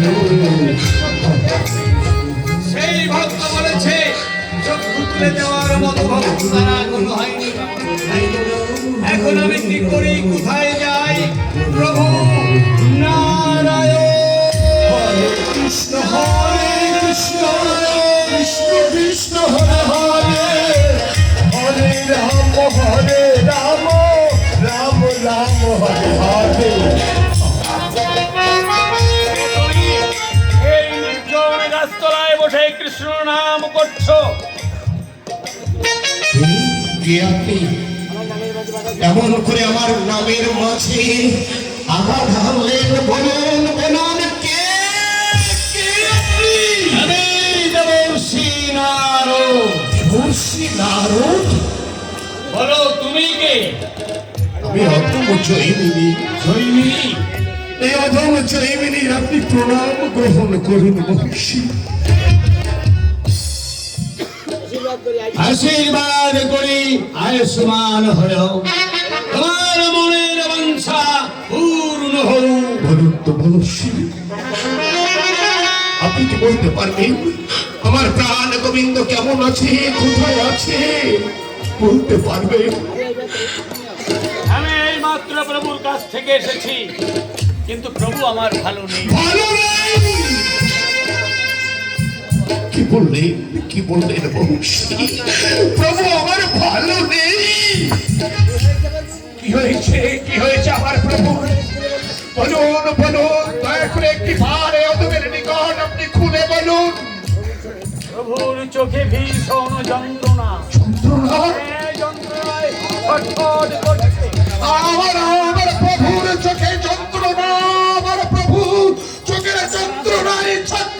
এখন আমি কি করি? কোথায় যাই? প্রভু নারায়ণ। কৃষ্ণ হরে কৃষ্ণ কৃষ্ণ কৃষ্ণ, হরে হরে। হরে রাম, হরে করছ? এমন করে আমার নামের মাঝে আঘাত হানলেন বলুন বলুন কে? আমি দেবর্ষি নারদ ধর্ষি নারদ বলো তুমি কে? আমি অধম জৈমিনী। জৈমিনী? এই অধম জৈমিনী আপনি প্রণাম গ্রহণ করুন মহিষী। আশীর্বাদ করি আয়ুষ্মান হল তোমার মনের বাঞ্ছা পূর্ণ হল বলুন তো আপনি কি বলতে পারবেন? আমার প্রাণ গোবিন্দ কেমন আছে? কোথায় আছে? বলতে পারবেন? আমি এই মাত্র প্রভুর কাছ থেকে এসেছি কিন্তু প্রভু আমার ভালো নেই। ভালো নেই! কি বললেন কি মহিষী প্রভু আমার ভালো নেই। কি হয়েছে? কি হয়েছে আমার প্রভু? বলুন বলুন দয়া করে একটি এই নিকট আপনি খুলে বলুন। প্রভুর চোখে ভীষণ যন্ত্রণা। যন্ত্রণা? যন্ত্রণায় ছটফট আমার আমার প্রভুর চোখে যন্ত্রণা আমার প্রভু চোখের যন্ত্রণায় করছে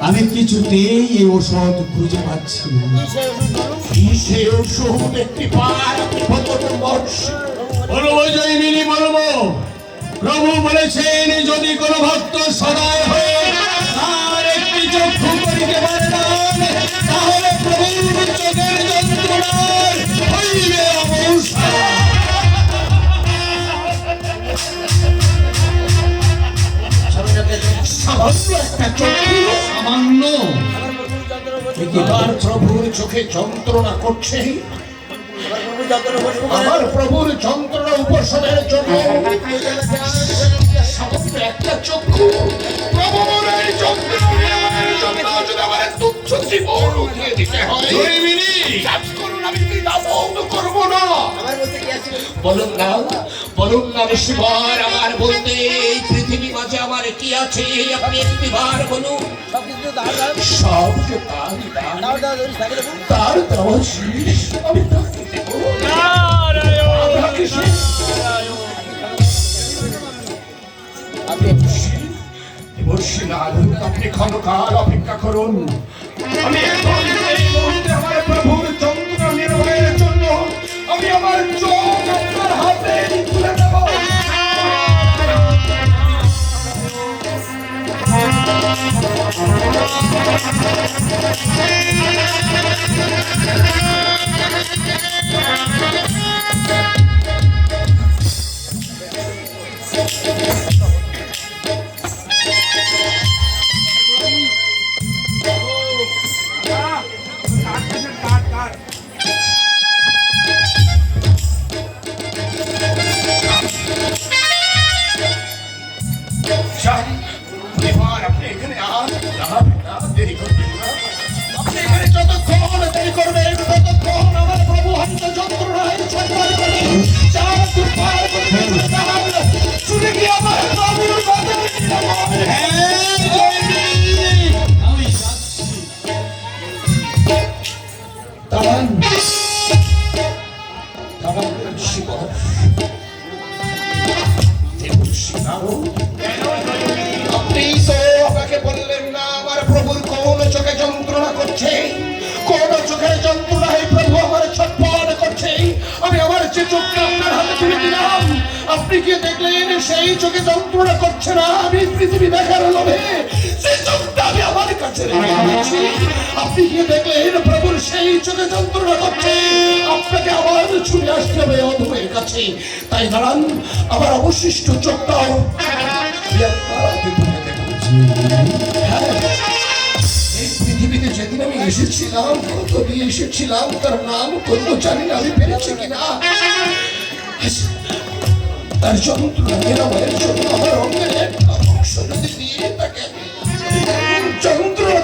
আমি কিছুতেই এই ওষুধ খুঁজে পাচ্ছি না। ওষুধ একটি বলব প্রভু বলেছেন যদি কোনো ভক্ত সদয় হয়ে তার একটি চক্ষু করিতে পারে না তাহলে প্রভুর চোখের যন্ত্রণার হইবে অবস্থা। সামান্য একটা আমার প্রভুর চোখে যন্ত্রণা করছে আমার প্রভুর যন্ত্রণা উপশমের জন্য। একটা চক্ষু প্রভুর এই যন্ত্রণার যদি আমার তুচ্ছ জীবন উঠিয়ে দিতে হয় বলুন না বলুন না ঋষিবার আমার বলতে এই পৃথিবী মাঝে আমার কি আছে? আপনি একটি বার বলুন। সব যে তার দেওয়া আমি তাকে আপনি ক্ষণকাল অপেক্ষা করুন। আমি এখন এই মুহূর্তে আমার প্রভুর আপনি এখানে যতক্ষণ দেরি করবেন, ততক্ষণ আমার প্রভু হন্ত যন্ত্রণায় পৃথিবী দিলাম। আপনি কি দেখলেন সেই চোখে যন্ত্রণা করছে না। আমি পৃথিবী দেখার লোভে সেই চোখটা আমি আমার কাছে রেখে আপনি কি দেখলেন প্রভুর সেই চোখে যন্ত্রণা করছে। আপনাকে আবার ছুটে আসতে হবে অধমের কাছে। তাই দাঁড়ান, আমার অবশিষ্ট চোখটাও আপনার হাতে তুলে। এসেছিলাম কত এসেছিলাম, তার নাম করব জানি না, আমি পেরেছি কিনা। তার যন্ত্রণা, নিরাময়ের আমার অঙ্গের অংশ যদি দিয়ে তাকে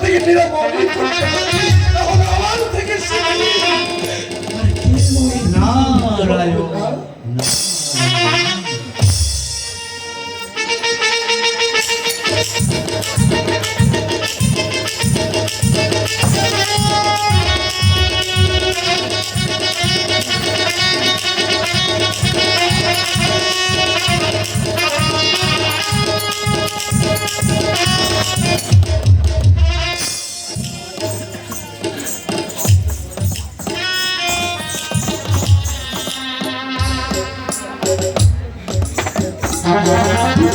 থেকে আমার থেকে আমি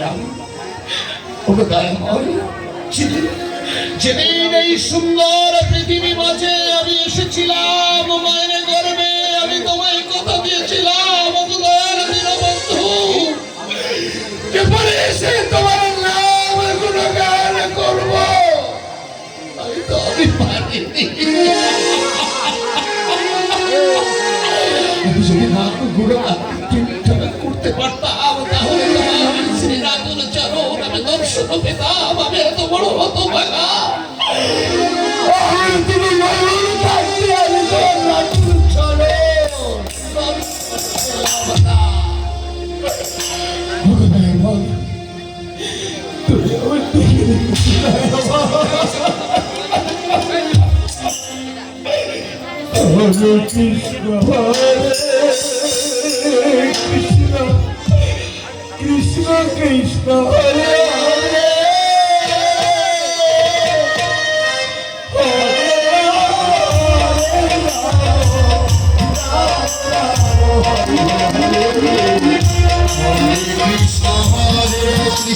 করে নিলাম ওকে দয়াময় যেদিন এই সুন্দর পৃথিবী মাঝে আমি এসেছিলাম, মায়ের গর্বে আমি তোমায় কথা দিয়েছিলাম এবারে এসে তোমার নাম গুণগান করব। আমি তো আমি পারিনি। আমি দিকে দেখেছ না হরে কৃষ্ণ হরে কৃষ্ণ কৃষ্ণ কৃষ্ণ হরে